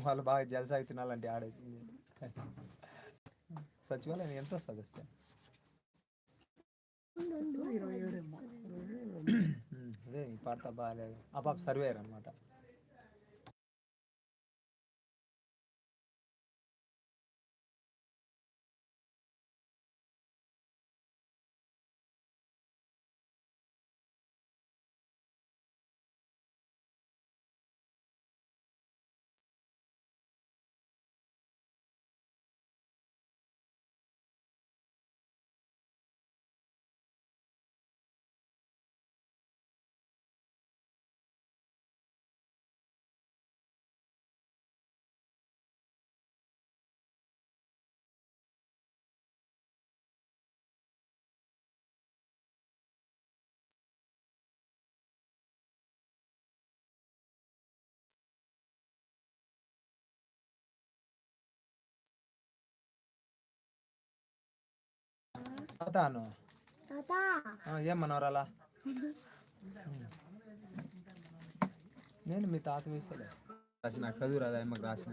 వాళ్ళు బాగా జలసాగి తినాలంటే ఆడే సచివాలయం ఎంత వస్తుంది వస్తే? అదే పాట బాగాలేదు ఆ పాప సర్వేయర్ అనమాట తాను తాత ఏం మనవరాలా? నేను మీ తాత వేసాలే నాకు చదువు రాదా మాకు రాసిన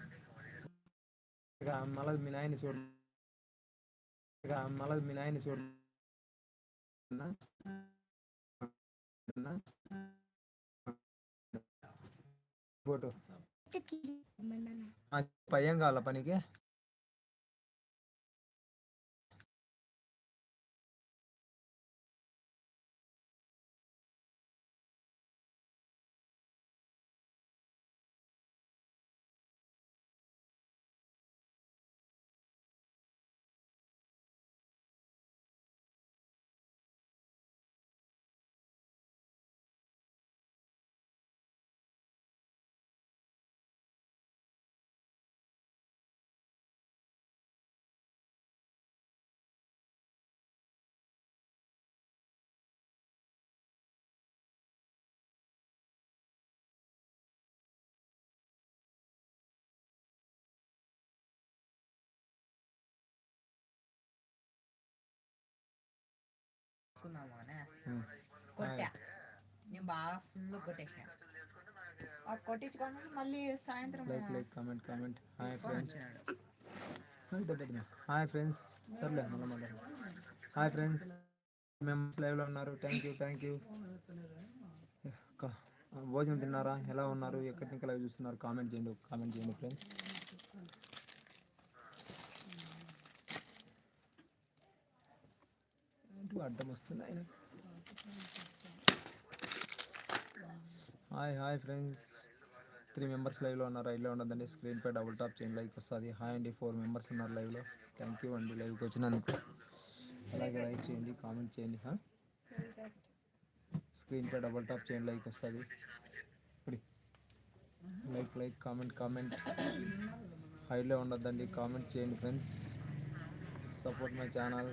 మళ్ళీ మీ నాయన చూడు. ఇక మళ్ళీ మీ నాయన చూడు? ఫోటో పయ్యం కావాలా పనికి? కొట్టా. నేను బాగా ఫుల్ కొట్టేసిన. ఆ కొట్టించుకొని మళ్ళీ సాయంత్రం like like comment comment. Hi friends. Hi friends. సర్లే మళ్ళీ హాయ్ ఫ్రెండ్స్. మెంబర్స్ లైవ్లో ఉన్నారు. Thank you thank you. భోజనం తిన్నారా? ఎలా ఉన్నారు? ఎక్కడి నుంచి లైవ్ చూస్తున్నారు? కామెంట్ చేయండి కామెంట్ చేయండి ఫ్రెండ్స్. అడ్డం వస్తుంది ఆయన hi hi friends three members లైవ్లో ఉన్నారు. లైవ్లో ఉండదండి స్క్రీన్ పై డబుల్ టాప్ చేయండి. లైక్ వస్తుంది. హాయ్ అండి. ఫోర్ మెంబర్స్ ఉన్నారు లైవ్లో థ్యాంక్ యూ అండి. లైవ్కి వచ్చినందుకు. అలాగే లైక్ చేయండి. కామెంట్ చేయండి. స్క్రీన్ పై డబుల్ టాప్ చేయండి. లైక్ వస్తుంది. ఇప్పుడు లైక్ లైక్ కామెంట్ కామెంట్ హైలో ఉండద్దండి కామెంట్ చేయండి friends support my channel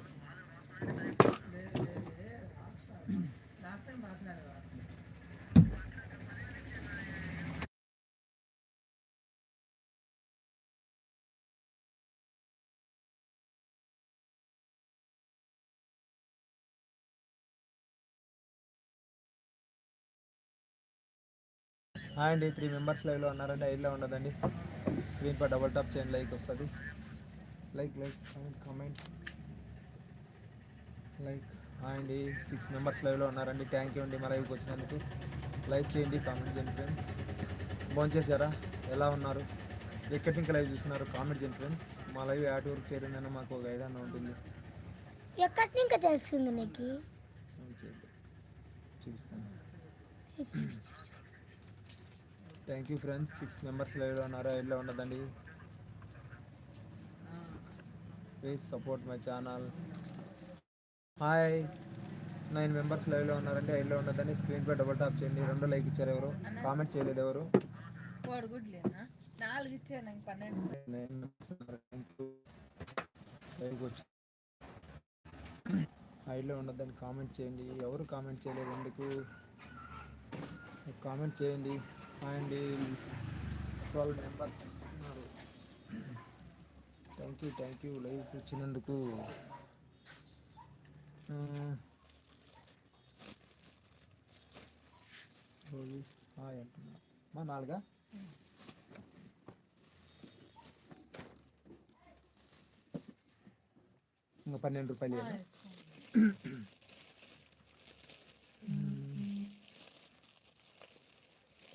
hi అండి త్రీ మెంబర్స్ లైవ్లో ఉన్నారండి ఐడ్లో ఉండదండి. స్క్రీన్ పై డబల్ టాప్ చేయండి లైక్ వస్తుంది. Like like comment comment. Like. అండి. సిక్స్ మెంబర్స్ లైవ్లో ఉన్నారండి. థ్యాంక్ యూ అండి మా లైవ్కి వచ్చినందుకు. లైక్ చేయండి కామెంట్ చేయండి ఫ్రెండ్స్ భోంచేసారా ఎలా ఉన్నారు? ఎక్కడి నుంచి లైవ్ చూస్తున్నారు? కామెంట్ చేయండి ఫ్రెండ్స్ మా లైవ్ యాట్ వరకు చేరిందని మాకు ఒక ఐడియా ఉంటుంది. ఎక్కడి ఇంకా తెలుస్తుంది నీకు? చూపిస్తాను. Thank you friends six members లైవ్లో ఉన్నారు? లైవ్లో ఉండదండి please support my channel hi. Nine members లైవ్లో ఉన్నారంటే లైవ్లో ఉండదని స్క్రీన్ పై డబుల్ టాప్ చేయండి. రెండు లైక్ ఇచ్చారు ఎవరు? కామెంట్ చేయలేదు ఎవరు? నాలుగు ఇచ్చాను పన్నెండు. హైలో ఉండదని కామెంట్ చేయండి. ఎవరు కామెంట్ చేయలేదు ఎందుకు? కామెంట్ చేయండి. అండ్. ట్వెల్వ్ మెంబర్స్ ఉన్నారు. Thank you thank you live వచ్చినందుకు ఆ, రోజు హాయ్ అంటున్నా మా నాలుగా? ఇంకా పన్నెండు రూపాయలు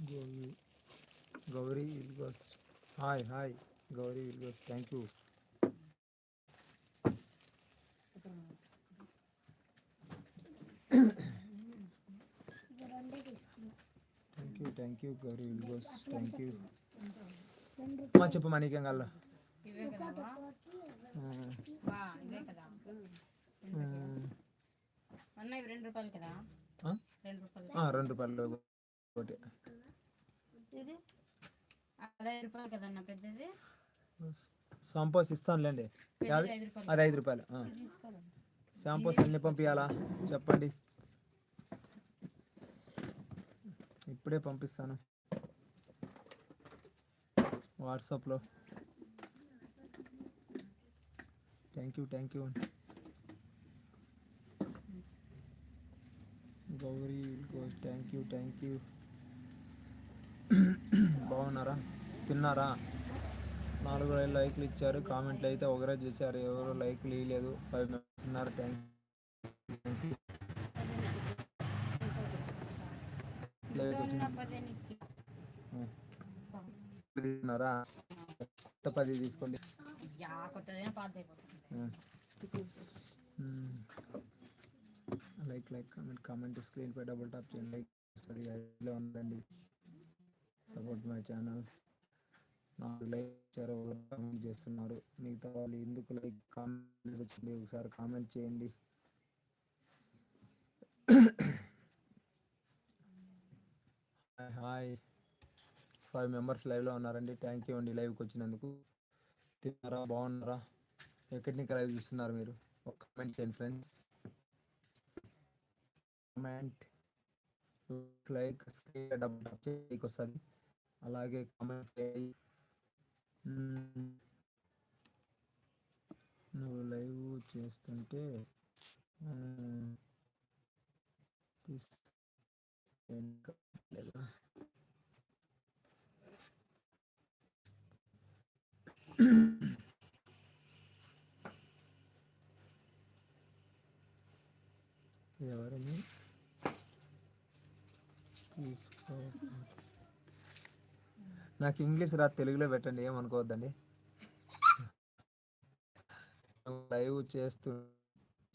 Gauri Gauri vlogs hi hi Gauri vlogs thank you. Thank you thank you Gauri vlogs thank you మా చెప్పు మనీకేం కాల ఇవే కదా బా ఇవే కదా. అన్న ఇవి రెండు రూపాయలు కదా? రెండు రూపాయలు. ఒకటి. అన్న షాంపూస్ ఇస్తానులేండి. అది ఐదు రూపాయలు. షాంపూస్ ఎన్ని పంపించాలా చెప్పండి. ఇప్పుడే పంపిస్తాను. వాట్సాప్లో. Thank you thank you Gauri thank you thank you బాగున్నారా? తిన్నారా? నాలుగు వేల లైక్లు ఇచ్చారు. కామెంట్లు అయితే ఒకరే చూశారు. ఎవరు లైక్లు ఇవ్వలేదు ఫైవ్ మెంబర్స్ ఉన్నారు. థ్యాంక్ యూ కొత్త పది తీసుకోండి. Like like comment comment screen పై డబుల్ టాప్ చేయండి. లైక్ అదిలో ఉందండి సపోర్ట్ మై ఛానల్. నాకు లైక్ ఇచ్చారు కామెంట్ చేస్తున్నారు. మిగతా వాళ్ళు ఎందుకు లైక్ కామెంట్ ఒకసారి కామెంట్ చేయండి. హాయ్. ఫైవ్ మెంబర్స్ లైవ్లో ఉన్నారండి. థ్యాంక్ యూ అండి లైవ్కి వచ్చినందుకు. తిన్నారా? బాగున్నారా? ఎక్కడి నుంచి లైవ్ చూస్తున్నారు మీరు? ఒక కమెంట్ చేయండి ఫ్రెండ్స్ కమెంట్ లైక్ డబ్బు టచ్ వస్తుంది అలాగే కామెంట్ చేయి. Hmm. నువ్వు లైవ్ చేస్తుంటే hmm. ఎవరని తీసుకో నాకు ఇంగ్లీష్ రా తెలుగులో పెట్టండి ఏమనుకోవద్దండి. లైవ్ చేస్తూ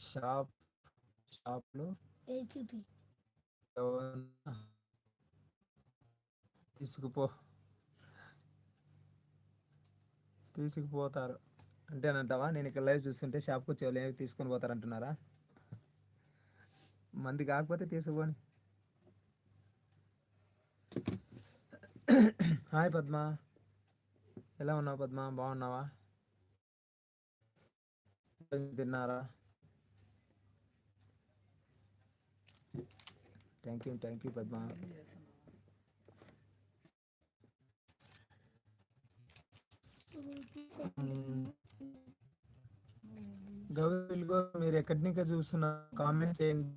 షాప్ షాప్లో చూపి తీసుకుపో. తీసుకుపోతారు. అంటేనంటావా నేను ఇక్కడ లైవ్ చూస్తుంటే షాప్కి వచ్చే వాళ్ళు ఏమి తీసుకొని పోతారు అంటున్నారా? మంది కాకపోతే తీసుకుపోని. హాయ్ పద్మ. ఎలా ఉన్నావు పద్మ? బాగున్నావా? తిన్నారా? Thank you thank you Padma గౌరీలుగో మీరు ఎక్కడి నుంచి చూస్తున్నారు కామెంట్ చేయండి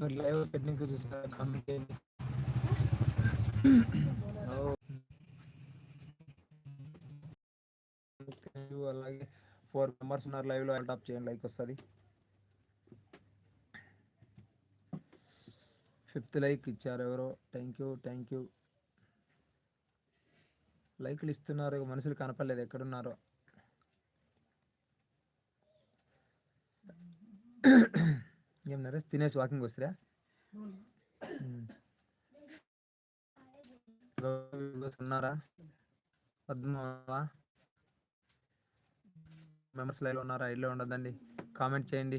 మీరు లైవ్ ఎక్కడి నుంచి చూస్తున్నారు కామెంట్ చేయండి. అలాగే ఫోర్ మెంబర్స్ ఉన్నారు లైవ్లో టాప్ చేయండి లైక్ వస్తుంది. ఫిఫ్త్ లైక్ ఇచ్చారు ఎవరో. థ్యాంక్ యూ థ్యాంక్ యూ లైక్లు ఇస్తున్నారు మనుషులు కనపడలేదు ఎక్కడున్నారో. ఏం నరేష్ తినేసి వాకింగ్ వస్తురా? ఉన్నారా? పద్మవా మెంబర్స్ లైవ్లో ఉన్నారా? ఇల్లు ఉండదండి కామెంట్ చేయండి.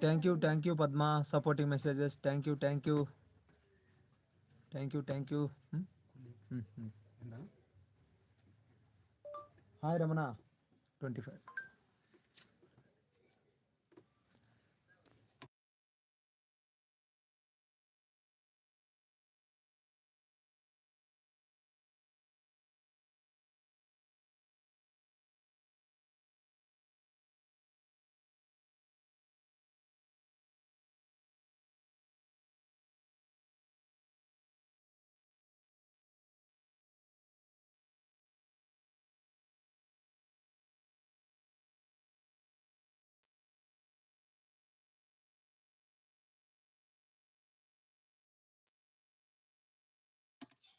thank you thank you padma. Supporting messages. Thank you thank you. Thank you thank you. Hmm? Hmm, hmm. hi ramana. 25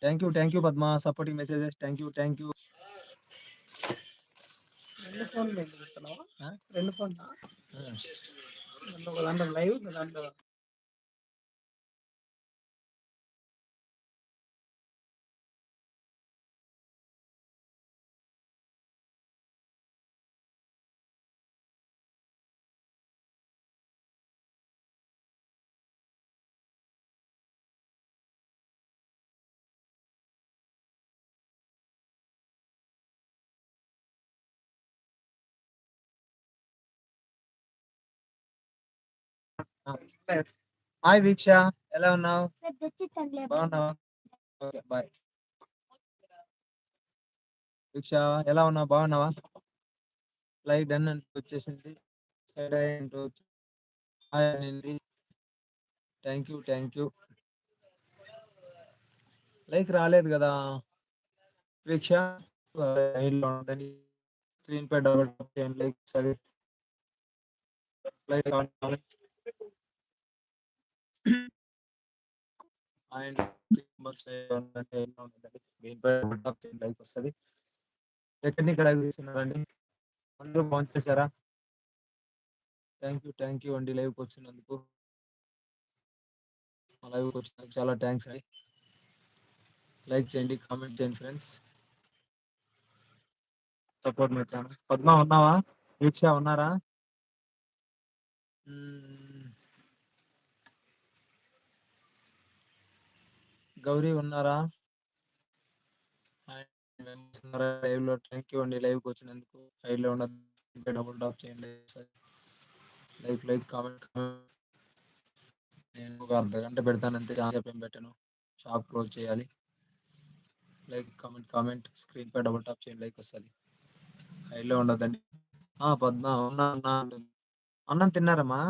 thank you thank you Padma supporting messages thank you thank you రెండు ఫోన్లు? ఆ? రెండు దాంట్లో live దాంట్లో hi Veeksha ఎలా ఉన్నావు? బాగున్నావు? బాగున్నావా ఓకే బాయ్ వీక్ష ఎలా ఉన్నావు? బాగున్నావా? లైక్ డన్ అంటూ వచ్చేసింది. సైడ్ అంటే హాయ్ అయింది thank you thank you like రాలేదు కదా. వీక్ష స్క్రీన్ పై డబుల్ లైక్ సరే లైక్ అండ్ లైక్ వస్తుంది. ఎక్కడి నుంచి లైవ్ చేస్తున్నారండి అందరూ బాగుంది చేశారా థ్యాంక్ యూ థ్యాంక్ యూ అండి లైవ్కి వచ్చినందుకు మా లైవ్కి వచ్చినందుకు చాలా థ్యాంక్స్ అండి. లైక్ చేయండి కామెంట్ చేయండి friends support my channel Padma ఉన్నావా? వీక్ష ఉన్నారా? గౌరీ ఉన్నారా? లైవ్లో థ్యాంక్ యూ అండి లైవ్కి వచ్చినందుకు లైవ్లో ఉన్న డబుల్ టాప్ చేయండి. లైక్ లైక్ కామెంట్ నేను ఒక అర్ధ గంట పెడతాను అంతే. చాలా పెట్టాను. షాప్ క్లోజ్ చేయాలి. Like comment comment. స్క్రీన్ పై డబుల్ టాప్ చేయండి. లైక్ వస్తుంది. హైలో లో ఉండదండి పద్మ ఉన్నా అన్నం తిన్నారమ్మా?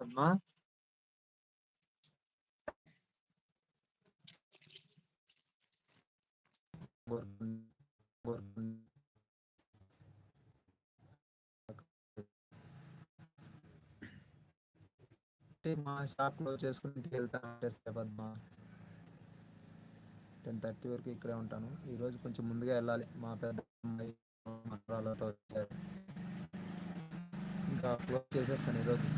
పద్మ? అంటే మా షాప్ క్లోజ్ చేసుకుని వెళ్తాను అంటే పద్మ. టెన్ థర్టీ వరకు ఇక్కడే ఉంటాను. ఈ రోజు కొంచెం ముందుగా వెళ్ళాలి. మా పెద్ద అమ్మాయి వచ్చారు. ఇంకా క్లోజ్ చేసేస్తాను ఈరోజు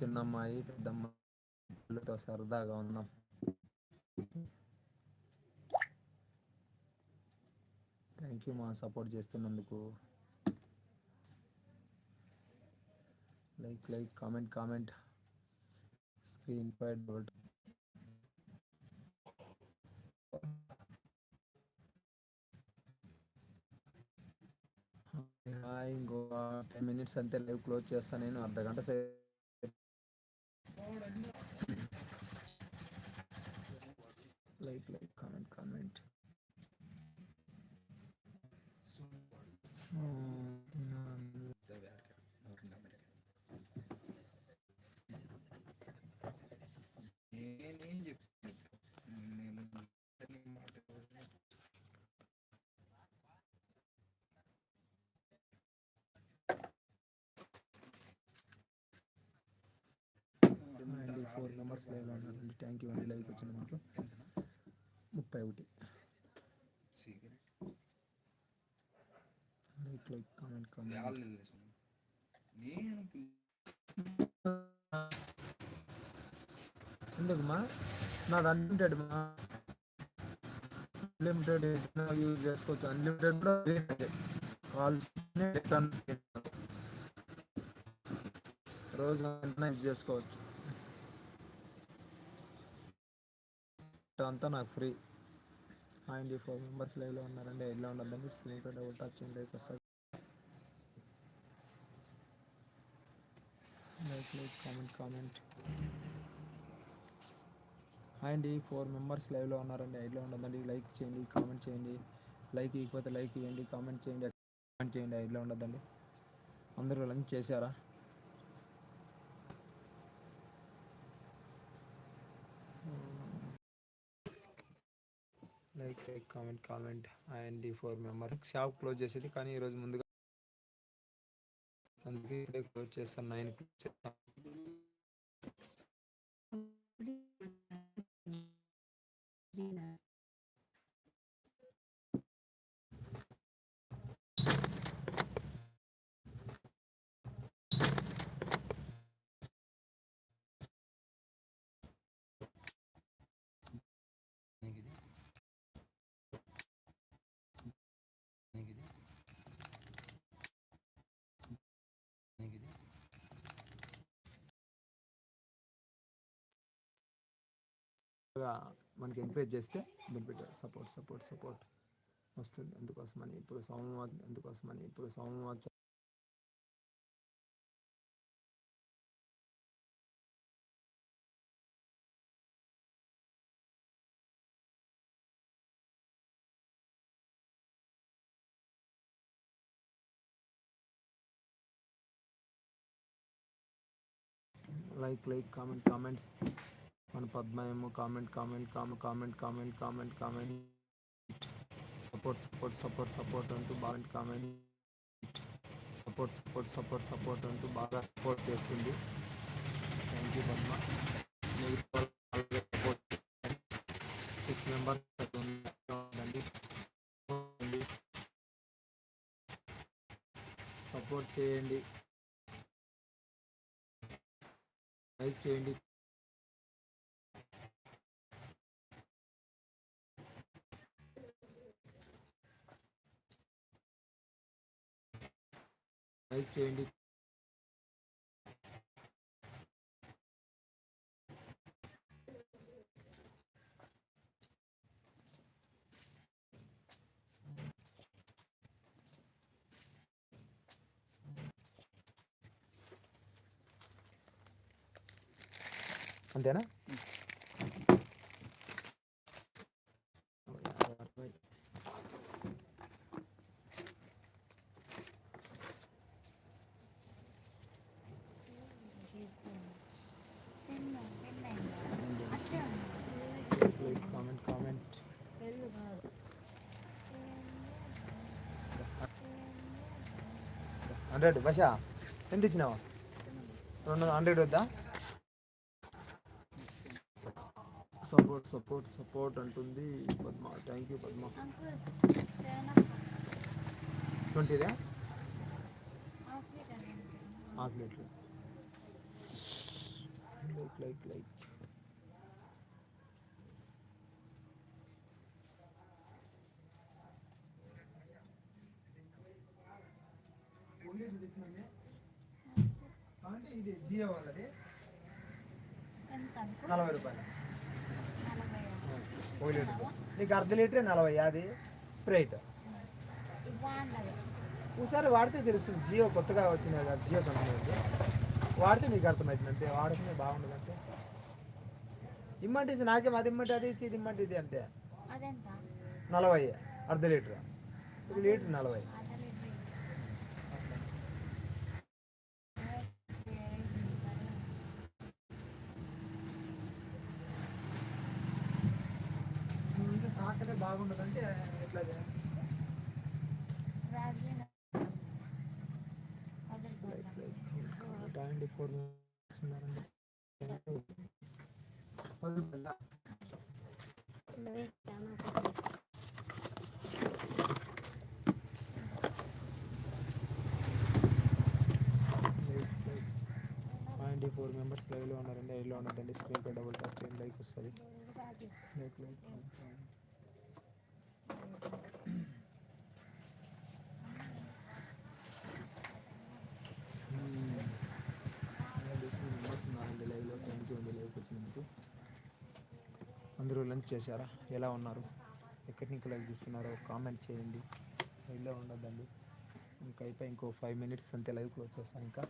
చిన్న అమ్మాయి పెద్ద అమ్మాయితో సరదాగా ఉన్నాం. థ్యాంక్ యూ మా సపోర్ట్ చేస్తున్నందుకు. Like like comment comment screen పై డబుల్ హాయ్ ఇంకో టెన్ మినిట్స్ అంతే లైవ్ క్లోజ్ చేస్తాను నేను. అర్ధ గంట సేపు. లైక్ లైక్ కామెంట్ కామెంట్ నేనేం చెప్తాను నేను మాట ఫోర్ మెంబర్స్ లైవ్ ఉన్నారండి థ్యాంక్ యూ అండి లైవ్కి వచ్చిన దాంట్లో ఒకటి లైక్ లైక్ కామెంట్ కామెంట్ నేను ఎందుకుమా నాది అన్లిమిటెడ్ మా. అన్లిమిటెడ్ యూజ్ చేసుకోవచ్చు. అన్లిమిటెడ్ కూడా కాల్స్ రోజు వెంటనే యూజ్ చేసుకోవచ్చు. అంతా నాకు ఫ్రీ హాయ్ ఫోర్ మెంబర్స్ లైవ్లో ఉన్నారండి. ఎలా ఉండదండి స్క్రీన్ పై double touch like like comment comment hi అండి ఫోర్ మెంబర్స్ లైవ్లో ఉన్నారండి ఐడ్లో ఉండదండి లైక్ చేయండి కామెంట్ చేయండి లైక్ ఇకపోతే లైక్ ఇవ్వండి కామెంట్ చేయండి కామెంట్ చేయండి ఐడ్లో ఉండదండి అందరూ లంచ్ చేశారా? Like like comment comment and four member shop close చేసేది కానీ ఈరోజు ముందుగా అందుకే ఇప్పుడే క్లోజ్ చేస్తాను నైన్ క్లోజ్ మనకి ఎంకరేజ్ చేస్తే బెనిఫిట్ సపోర్ట్ సపోర్ట్ సపోర్ట్ వస్తుంది. అందుకోసమని ఇప్పుడు సోమవారం అందుకోసమని ఇప్పుడు సోమవారం లైక్ లైక్ కామెంట్ కామెంట్స్ మన పద్మ ఏమో comment comment comment comment comment comment comment support support support support అంటూ బాగా comment support support support support అంటూ బాగా సపోర్ట్ చేస్తుంది. Thank you Padma. Six members support చేయండి. లైక్ చేయండి. లైక్ చేయండి. అంతేనా like comment comment hundred. Basha ఎంత ఇచ్చినావా? రెండు హండ్రెడ్ వద్దా? సపోర్ట్ సపోర్ట్ సపోర్ట్ అంటుంది Padma. Thank you Padma. ట్వంటీదా? Half litre like like like aunty ఇది జియో వాళ్ళది. నలభై రూపాయలు. నలభై. ఒక లీటర్ నీకు అర్ధ లీటరే నలభై అది స్ప్రైట్. ఒకసారి వాడితే తెలుస్తుంది జియో కొత్తగా వచ్చింది కదా జియో కంపెనీ. వాడితే నీకు అర్థమవుతుంది అంతే వాడుకునే బాగుండదు అంటే ఇమ్మంటే నాకేం అది ఇమ్మంటే అది ఇది ఇమ్మంటే ఇది అంతే. నలభై అర్ధ లీటర్. ఇది లీటర్ నలభై అర్ధ లీటర్ తాకనే బాగుండదు అంటే ఎట్లా నైంటీ ఫోర్ మెంబర్స్ లైవ్లో ఉన్నారండి లైవ్లో ఉన్నదండి స్క్రీన్ పై డబుల్ టాప్ చేయండి లైక్ వస్తుంది లైక్ లైక్ మెంబర్స్ ఉన్నారండి లైవ్లో థ్యాంక్ యూ అండి లైవ్కి వచ్చినందుకు అందరూ లంచ్ చేశారా? ఎలా ఉన్నారు? ఎక్కడి నుంచి లైవ్ చూస్తున్నారో కామెంట్ చేయండి. ఇలా ఉండదండి. ఇంకా అయిపోయి ఇంకో ఫైవ్ మినిట్స్ అంతే లైవ్కి వచ్చేస్తాను ఇంకా.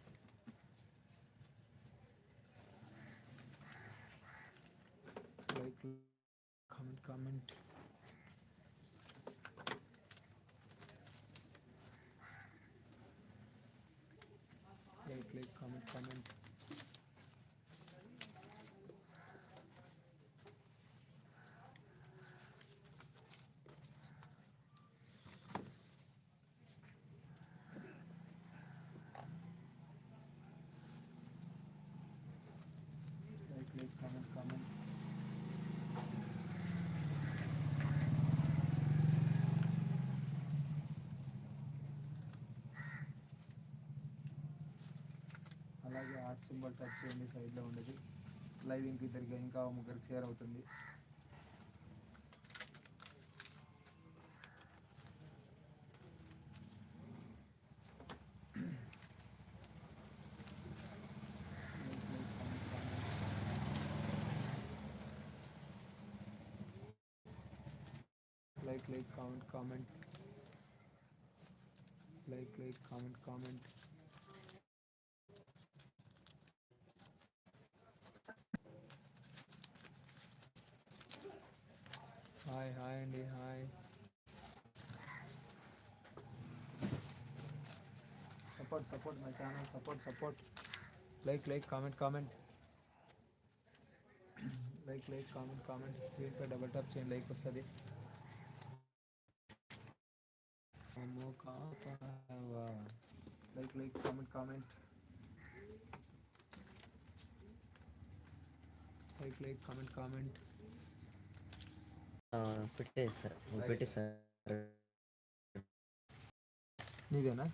Like comment comment like like comment comment like like comment comment అలాగే ఆర్ట్ సింబల్ టచ్ చేయండి సైడ్లో ఉండేది. లైవ్ ఇంక ఇద్దరికి ఇంకా ముగ్గురికి షేర్ అవుతుంది like like comment comment like like comment comment hi hi అండి hi support support my channel support support like like comment comment like like comment comment screen pi double tap చేయండి like వస్తుంది. Like like comment comment like like comment comment పెట్టేస్తారు పెట్టేస్తారు నీదేనా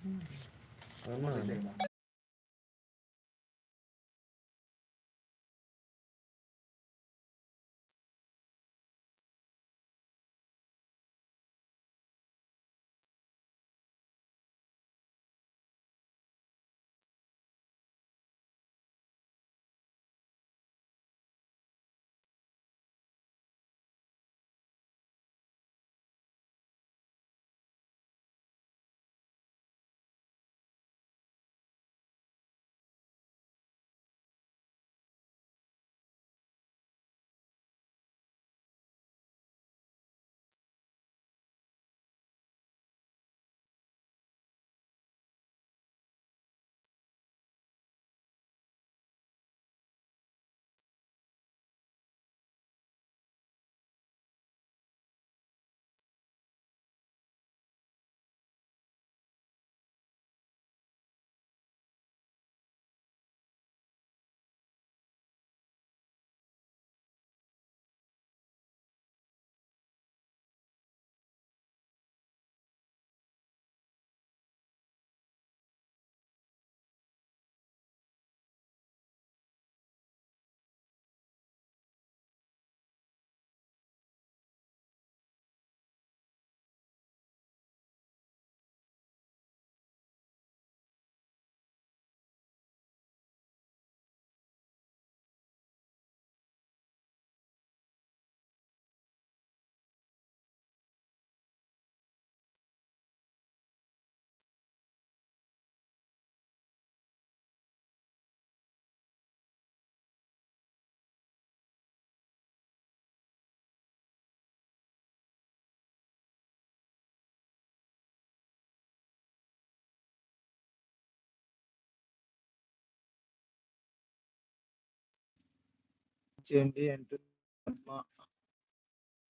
చేయండి అంటుంది Padma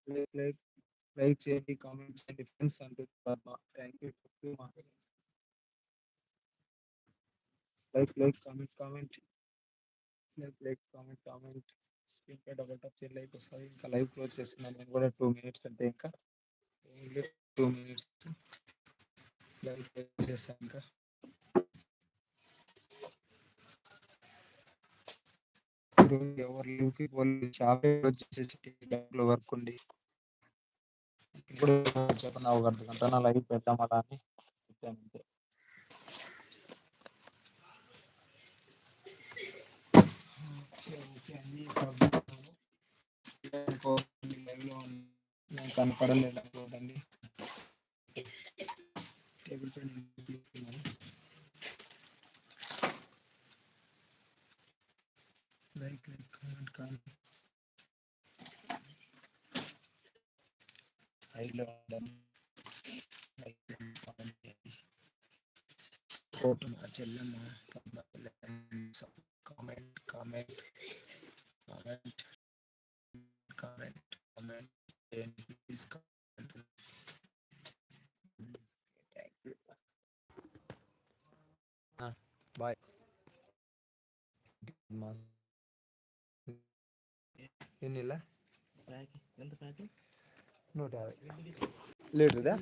like like like చేయండి comment చేయండి friends అంటుంది Padma thank you like like comment comment. Like like comment comment. Screen pi double tap చేయండి లైక్ వస్తుంది. ఇంకా లైవ్ క్లోజ్ చేస్తున్నాను నేను కూడా టూ మినిట్స్ అంటే ఇంకా. Only two minutes. Live close చేస్తాను ఇంకా. ఎవరు ఎవరు లీవ్కి వాళ్ళు షాప్ వచ్చేసి లో వర్క్ ఉండి ఇప్పుడు చెప్పండి ఒక అర్ధ గంట నా లైవ్ పెడతాం అలా అని చెప్పాను అంతే. లైవ్లో నేను కనపడలేదు అనుకోండి టేబుల్ పైన కూర్చున్నాను. లైక్ లైక్ కామెంట్ కామెంట్ లైవ్లో ఉండండి లైక్ కామెంట్ చేయండి కోట మా చెల్లెమ్మ comment comment comment comment comment చేయండి ప్లీజ్ కామెంట్ బాయ్ ఎన్ని ఎంత ప్యాక్ నూట యాభై లీటర్దా?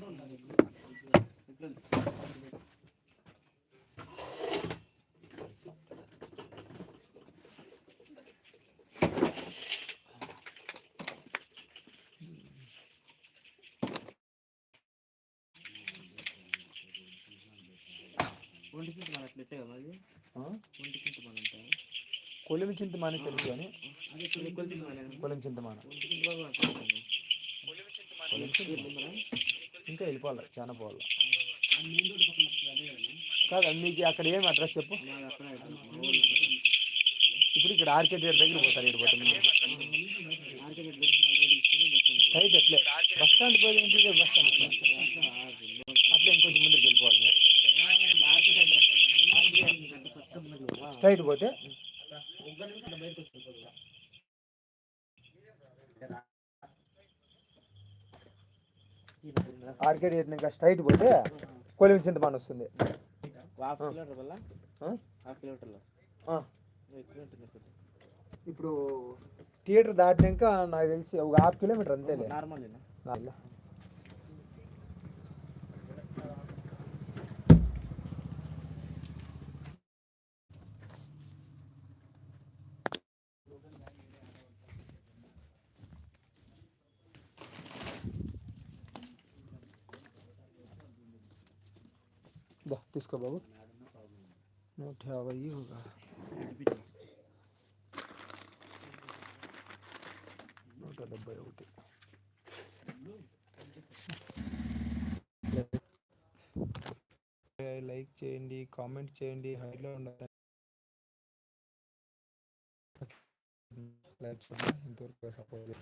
ఒంటి చింత మన అట్లయితే కదా అది ఒంటి చింత మన అంటే కొలిమి చింతమాని తెలుసు కానీ మన కొలిమి చింత చింతమాన ఇంకా వెళ్ళిపోవాలి చాలా పోవాలి. కదా మీకు అక్కడ ఏం అడ్రస్ చెప్పు. ఇప్పుడు ఇక్కడ ఆర్కేట్ దగ్గర పోతారు ఇక్కడ స్టాండ్ స్ట్రైట్ అట్లే. బస్ స్టాండ్ పోయి బస్ స్టాండ్ అట్లే. అట్లే ఇంకొంచెం ముందుకు వెళ్ళిపోవాలి మీరు. స్ట్రైట్ పోతే ఆర్కేడ్ ఇంకా స్ట్రైట్ పోతే కొలిమి చింతమాన వస్తుంది. ఇప్పుడు థియేటర్ దాటినాక నాకు తెలిసి ఒక హాఫ్ కిలోమీటర్ అంతేలే. నార్మలేనా इसका बाबू? नोट है ही होगा నూట డెబ్బై ఒకటి లైక్ చేయండి కామెంట్ చేయండి హైలో ఉండాలి లైక్ చేయండి ఇంతవరకు సపోర్ట్